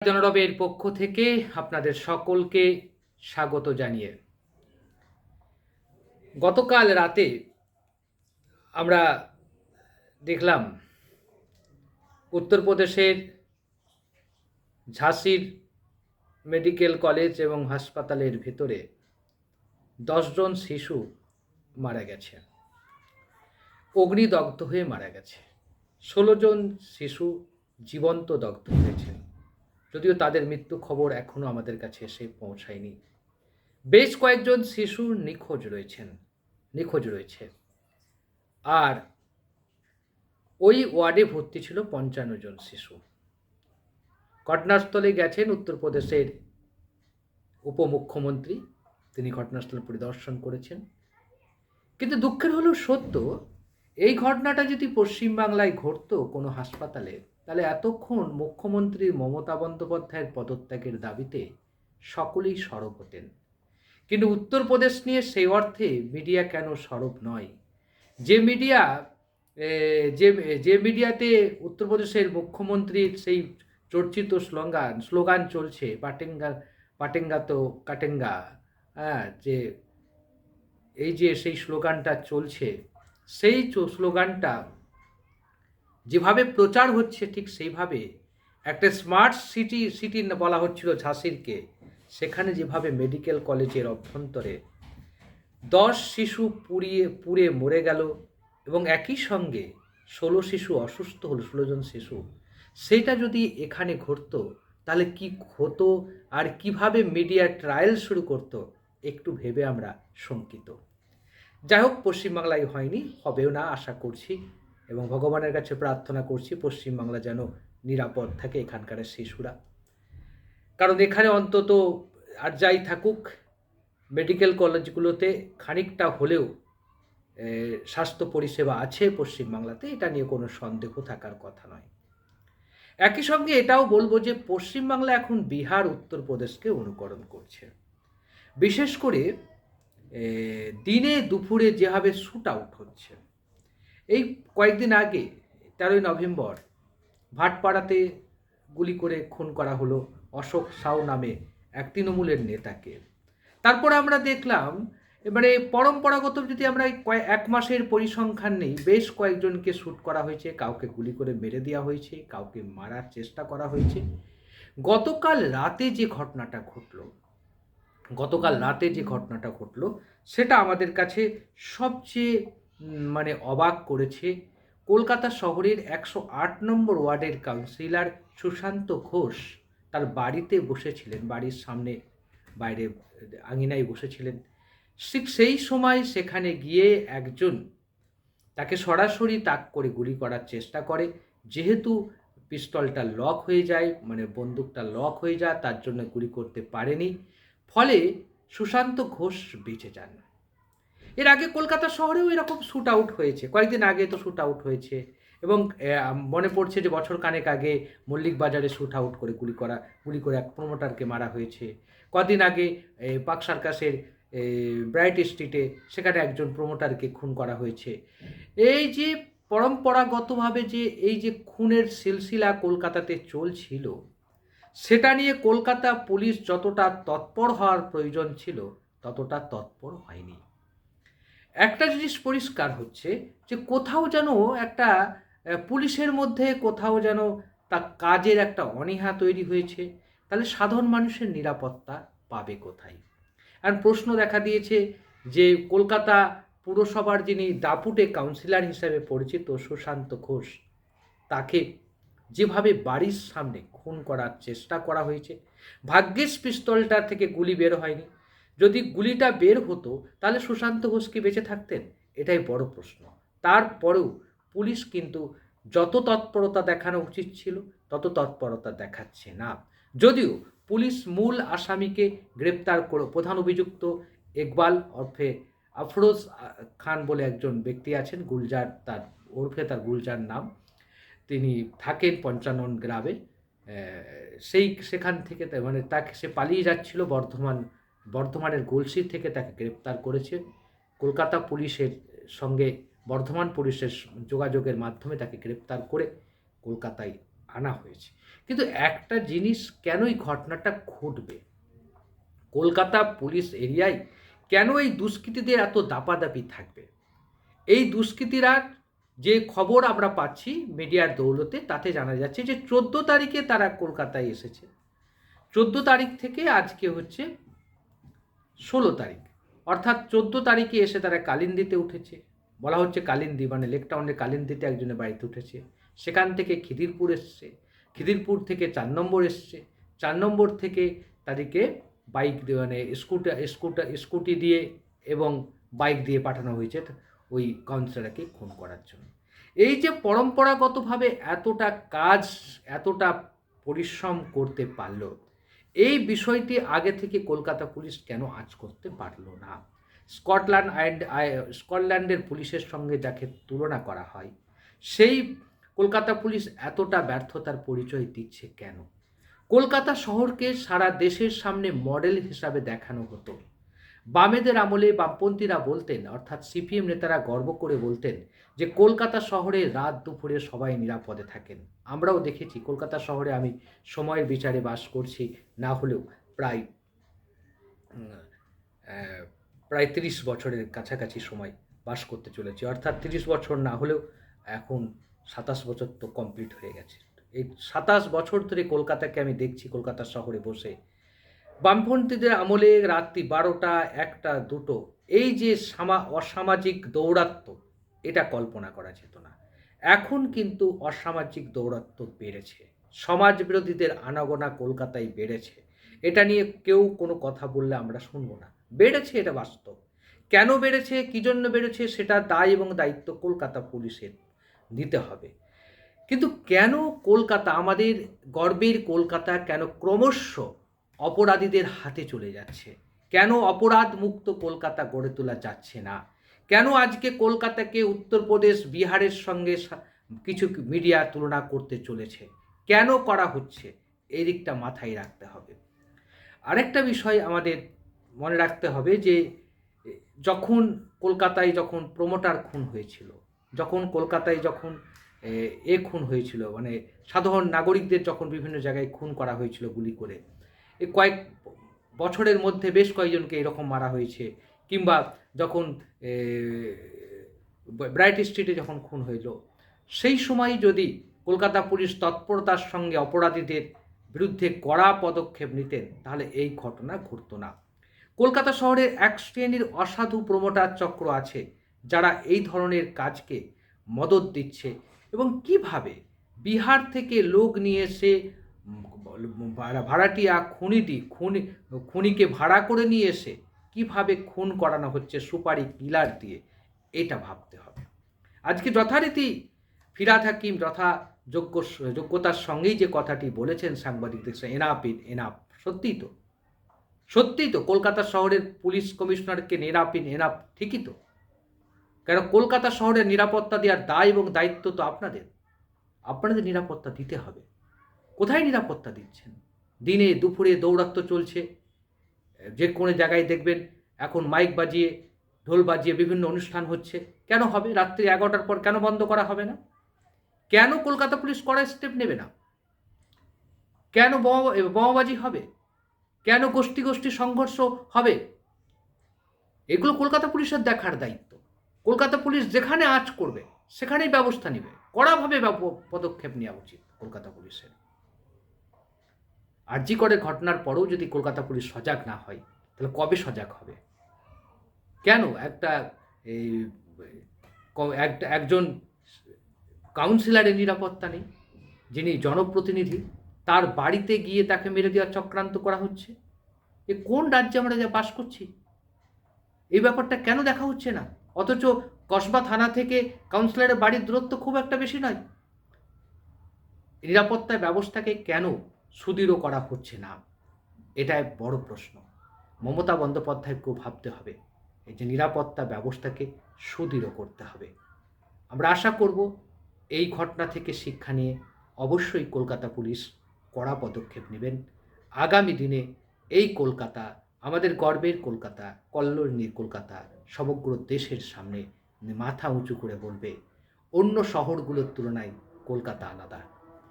জনরবের পক্ষ থেকে আপনাদের সকলকে স্বাগত জানিয়ে। গতকাল রাতে আমরা দেখলাম উত্তরপ্রদেশের ঝাঁসির মেডিকেল কলেজ এবং হাসপাতালের ভিতরে দশজন শিশু মারা গেছে। অগ্নিদগ্ধ হয়ে মারা গেছে। ষোলো জন শিশু জীবন্ত দগ্ধ হয়েছেন যদিও তাদের মৃত্যু খবর এখনও আমাদের কাছে এসে পৌঁছায়নি। বেশ কয়েকজন শিশু নিখোঁজ রয়েছেন, নিখোঁজ রয়েছে। আর ওই ওয়ার্ডে ভর্তি ছিল পঞ্চান্ন জন শিশু। ঘটনাস্থলে গেছেন উত্তরপ্রদেশের উপমুখ্যমন্ত্রী। তিনি ঘটনাস্থল পরিদর্শন করেছেন। কিন্তু দুঃখের হলেও সত্য, এই ঘটনাটা যদি পশ্চিমবাংলায় ঘটতো কোনো হাসপাতালে তাহলে এতক্ষণ মুখ্যমন্ত্রী মমতা বন্দ্যোপাধ্যায়ের পদত্যাগের দাবিতে সকলেই সরব হতেন। কিন্তু উত্তরপ্রদেশ নিয়ে সেই অর্থে মিডিয়া কেন সরব নয়? যে মিডিয়া যে যে মিডিয়াতে উত্তরপ্রদেশের মুখ্যমন্ত্রীর সেই চর্চিত স্লোগান স্লোগান চলছে, পাটেঙ্গা পাটেঙ্গা তো কাটেঙ্গা হ্যাঁ যে এই যে সেই স্লোগানটা চলছে, সেই স্লোগানটা যেভাবে প্রচার হচ্ছে ঠিক সেইভাবে একটা স্মার্ট সিটি সিটি বলা হচ্ছিল ঝাঁসিরকে, সেখানে যেভাবে মেডিকেল কলেজের অভ্যন্তরে দশ শিশু পুড়িয়ে, পুড়ে মরে গেল এবং একই সঙ্গে ষোলো শিশু অসুস্থ হলো, ষোলো জন শিশু, সেটা যদি এখানে ঘটতো, তাহলে কি হতো আর কীভাবে মিডিয়া ট্রায়াল শুরু করতো, একটু ভেবে আমরা শঙ্কিত। যাই হোক, পশ্চিমবাংলায় হয়নি, হবেও না, আশা করছি। এবং ভগবানের কাছে প্রার্থনা করছি পশ্চিমবাংলা যেন নিরাপদ থাকে এখানকার শিশুরা। কারণ এখানে অন্তত আর যাই থাকুক, মেডিকেল কলেজগুলোতে খানিকটা হলেও স্বাস্থ্য পরিষেবা আছে পশ্চিমবাংলাতে, এটা নিয়ে কোনো সন্দেহ থাকার কথা নয়। একই সঙ্গে এটাও বলব যে পশ্চিমবাংলা এখন বিহার, উত্তরপ্রদেশকে অনুকরণ করছে। বিশেষ করে দিনে দুপুরে যেভাবে শ্যুট আউট হচ্ছে এই কয়েকদিন আগে, তেরোই নভেম্বর, ভাটপাড়াতে গুলি করে খুন করা হলো অশোক সাউ নামে এক তৃণমূলের নেতাকে। তারপর আমরা দেখলাম, এবারে পরম্পরাগত যদি আমরা এক মাসের পরিসংখ্যান নেই, বেশ কয়েকজনকে শ্যুট করা হয়েছে, কাউকে গুলি করে মেরে দেওয়া হয়েছে, কাউকে মারার চেষ্টা করা হয়েছে। গতকাল রাতে যে ঘটনাটা ঘটলো, গতকাল রাতে যে ঘটনাটা ঘটলো, সেটা আমাদের কাছে সবচেয়ে মানে অবাক করেছে। কলকাতা শহরের একশো আট নম্বর ওয়ার্ডের কাউন্সিলর সুশান্ত ঘোষ তার বাড়িতে বসেছিলেন, বাড়ির সামনে, বাইরে আঙিনায় বসেছিলেন। ঠিক সেই সময় সেখানে গিয়ে একজন তাকে সরাসরি তাক করে গুলি করার চেষ্টা করে। যেহেতু পিস্তলটা লক হয়ে যায় মানে বন্দুকটা লক হয়ে যায়, তার জন্য গুলি করতে পারেনি। ফলে সুশান্ত ঘোষ বেঁচে যান। এর আগে কলকাতা শহরেও এরকম শ্যুট আউট হয়েছে। কয়েকদিন আগে তো শ্যুট আউট হয়েছে। এবং মনে পড়ছে যে বছর কানেক আগে মল্লিক বাজারে শ্যুট আউট করে গুলি করা, গুলি করে এক প্রমোটারকে মারা হয়েছে। কদিন আগে পাক সার্কাসের ব্রাইট স্ট্রিটে সেখানে একজন প্রমোটারকে খুন করা হয়েছে। এই যে পরম্পরাগতভাবে যে, এই যে খুনের সিলসিলা কলকাতাতে চলছিল, সেটা নিয়ে কলকাতা পুলিশ যতটা তৎপর হওয়ার প্রয়োজন ছিল, ততটা তৎপর হয়নি। একটা জিনিস পরিষ্কার হচ্ছে যে কোথাও যেন একটা পুলিশের মধ্যে কোথাও যেন তা কাজের একটা অনীহা তৈরি হয়েছে। তাহলে সাধারণ মানুষের নিরাপত্তা পাবে কোথায়? আর প্রশ্ন দেখা দিয়েছে যে কলকাতা পুরসভার যিনি দাপুটে কাউন্সিলর হিসাবে পরিচিত সুশান্ত ঘোষ, তাকে যেভাবে বাড়ির সামনে খুন করার চেষ্টা করা হয়েছে ভাগ্যেস পিস্তলটা থেকে গুলি বের হয়নি। যদি গুলিটা বের হতো, তাহলে সুশান্ত ঘোষ কি বেঁচে থাকতেন? এটাই বড় প্রশ্ন। তারপরেও পুলিশ কিন্তু যত তৎপরতা দেখানো উচিত ছিল, তত তৎপরতা দেখাচ্ছে না। যদিও পুলিশ মূল আসামিকে গ্রেপ্তার করে প্রধান অভিযুক্ত ইকবাল ওরফে আফরোজ খান বলে একজন ব্যক্তি আছেন, গুলজার তার, ওরফে তার গুলজার নাম। তিনি থাকেন পঞ্চানন গ্রামে। সেই, সেখান থেকে মানে তাকে সে পালিয়ে যাচ্ছিল বর্ধমান বর্ধমানের গলসি থেকে তাকে গ্রেপ্তার করেছে। কলকাতা পুলিশের সঙ্গে বর্ধমান পুলিশের যোগাযোগের মাধ্যমে তাকে গ্রেপ্তার করে কলকাতায় আনা হয়েছে। কিন্তু একটা জিনিস কেন এই ঘটনাটা ঘটবে? কলকাতা পুলিশ এরিয়ায় কেন এই দুষ্কৃতীদের এত দাপাদাপি থাকবে? এই দুষ্কৃতীরা যে খবর আমরা পাচ্ছি মিডিয়ার দৌলতে, তাতে জানা যাচ্ছে যে চোদ্দ তারিখে তারা কলকাতায় এসেছে। চোদ্দ তারিখ থেকে আজকে হচ্ছে ষোলো তারিখ। অর্থাৎ চোদ্দ তারিখে এসে তারা কালিন্দিতে উঠেছে। বলা হচ্ছে কালিন্দি মানে লেকটাউনের কালিন্দিতে একজনের বাড়িতে উঠেছে। সেখান থেকে খিদিরপুর এসছে। খিদিরপুর থেকে চার নম্বর এসছে। চার নম্বর থেকে তাদেরকে বাইক দিয়ে মানে স্কুটার স্কুটার স্কুটি দিয়ে এবং বাইক দিয়ে পাঠানো হয়েছে ওই কাউন্সিলরকে খুন করার জন্য। এই যে পরম্পরাগতভাবে এতটা কাজ, এতটা পরিশ্রম করতে পারল এই বিষয়টি আগে থেকে কলকাতা পুলিশ কেন আজ করতে পারল না? স্কটল্যান্ড অ্যান্ড স্কটল্যান্ডের পুলিশের সঙ্গে যাকে তুলনা করা হয়, সেই কলকাতা পুলিশ এতটা ব্যর্থতার পরিচয় দিচ্ছে কেন? কলকাতা শহরকে সারা দেশের সামনে মডেল হিসাবে দেখানো হতো। বামেদের আমলে বামপন্থীরা বলতেন, অর্থাৎ সিপিএম নেতারা গর্ব করে বলতেন যে, কলকাতা শহরে রাত দুপুরে সবাই নিরাপদে থাকেন। আমরাও দেখেছি, কলকাতা শহরে আমি সময়ের বিচারে বাস করছি, না হলেও প্রায় প্রায় তিরিশ বছরের কাছাকাছি সময় বাস করতে চলেছি। অর্থাৎ তিরিশ বছর না হলেও এখন সাতাশ বছর তো কমপ্লিট হয়ে গেছে। এই সাতাশ বছর ধরে কলকাতাকে আমি দেখছি, কলকাতা শহরে বসে বামপন্থীদের আমলে রাত্রি বারোটা, একটা, দুটো। এই যে সামা, অসামাজিক দৌরাত্ম্য, এটা কল্পনা করা যেত না। এখন কিন্তু অসামাজিক দৌরাত্ম্য বেড়েছে। সমাজ বিরোধীদের আনাগোনা কলকাতায় বেড়েছে। এটা নিয়ে কেউ কোনো কথা বললে আমরা শুনব না। বেড়েছে এটা বাস্তব। কেন বেড়েছে, কী জন্য বেড়েছে, সেটা দায় এবং দায়িত্ব কলকাতা পুলিশের নিতে হবে। কিন্তু কেন কলকাতা, আমাদের গর্বের কলকাতা, কেন ক্রমশ অপরাধীদের হাতে চলে যাচ্ছে। কেন অপরাধ মুক্ত কলকাতা গড়ে তোলা যাচ্ছে না? কেন আজকে কলকাতাকে উত্তরপ্রদেশ বিহারের সঙ্গে কিছু মিডিয়া তুলনা করতে চলেছে? কেন করা হচ্ছে? এই দিকটা মাথায় রাখতে হবে। আরেকটা বিষয় আমাদের মনে রাখতে হবে যে যখন কলকাতায় যখন প্রমোটার খুন হয়েছিল যখন কলকাতায় যখন এ, খুন হয়েছিল মানে সাধারণ নাগরিকদের যখন বিভিন্ন জায়গায় খুন করা হয়েছিল গুলি করে এই কয়েক বছরের মধ্যে বেশ কয়েকজনকে এরকম মারা হয়েছে। কিংবা যখন ব্রাইট স্ট্রিটে যখন খুন হইল, সেই সময় যদি কলকাতা পুলিশ তৎপরতার সঙ্গে অপরাধীদের বিরুদ্ধে কড়া পদক্ষেপ নিতেন, তাহলে এই ঘটনা ঘটতো না। কলকাতা শহরের এক শ্রেণির অসাধু প্রমোটার চক্র আছে, যারা এই ধরনের কাজকে মদত দিচ্ছে। এবং কীভাবে বিহার থেকে লোক নিয়ে এসে ভাড়াটিয়া খুনিটি, খুনি, খুনিকে ভাড়া করে নিয়ে এসে কীভাবে খুন করানো হচ্ছে সুপারি কিলার দিয়ে, এটা ভাবতে হবে। আজকে যথারীতি ফিরাদ হাকিম যথা যোগ্য, যোগ্যতার সঙ্গেই যে কথাটি বলেছেন সাংবাদিকদের এনাপ এনাপ, সত্যিই তো? সত্যিই তো? কলকাতা শহরের পুলিশ কমিশনারকে এনাপ ইন এনাপ, ঠিকই তো? কেন কলকাতা শহরের নিরাপত্তা দেওয়ার দায় এবং দায়িত্ব তো আপনাদের। আপনাদের নিরাপত্তা দিতে হবে। কোথায় নিরাপত্তা দিচ্ছেন? দিনে দুপুরে দৌরাত্ম্য চলছে। যে কোনো জায়গায় দেখবেন এখন মাইক বাজিয়ে, ঢোল বাজিয়ে বিভিন্ন অনুষ্ঠান হচ্ছে। কেন হবে? রাত্রি এগারোটার পর কেন বন্ধ করা হবে না? কেন কলকাতা পুলিশ কড়া স্টেপ নেবে না? কেন বোমা, বোমাবাজি হবে? কেন গোষ্ঠী গোষ্ঠী সংঘর্ষ হবে? এগুলো কলকাতা পুলিশের দেখার দায়িত্ব। কলকাতা পুলিশ যেখানে আঁচ করবে, সেখানেই ব্যবস্থা নেবে। কড়াভাবে পদক্ষেপ নেওয়া উচিত কলকাতা পুলিশের। আরজি করে ঘটনার পরেও যদি কলকাতা পুলিশ সজাগ না হয়, তাহলে কবে সজাগ হবে? কেন? একটা এই একটা, একজন কাউন্সিলরের নিরাপত্তা নেই, যিনি জনপ্রতিনিধি, তার বাড়িতে গিয়ে তাকে মেরে দেওয়ার চক্রান্ত করা হচ্ছে। এ কোন রাজ্যে আমরা যা বাস করছি? এই ব্যাপারটা কেন দেখা হচ্ছে না? অথচ কসবা থানা থেকে কাউন্সিলরের বাড়ির দূরত্ব খুব একটা বেশি নয়। নিরাপত্তা ব্যবস্থাকে কেন সুদৃঢ় করা হচ্ছে না। এটাই বড় প্রশ্ন। মমতা বন্দ্যোপাধ্যায়কেও ভাবতে হবে, এই যে নিরাপত্তা ব্যবস্থাকে সুদৃঢ় করতে হবে। আমরা আশা করব এই ঘটনা থেকে শিক্ষা নিয়ে অবশ্যই কলকাতা পুলিশ কড়া পদক্ষেপ নেবেন। আগামী দিনে এই কলকাতা, আমাদের গর্বের কলকাতা, কল্লোলিনীর কলকাতা, সমগ্র দেশের সামনে মাথা উঁচু করে বলবে, অন্য শহরগুলোর তুলনায় কলকাতা আলাদা।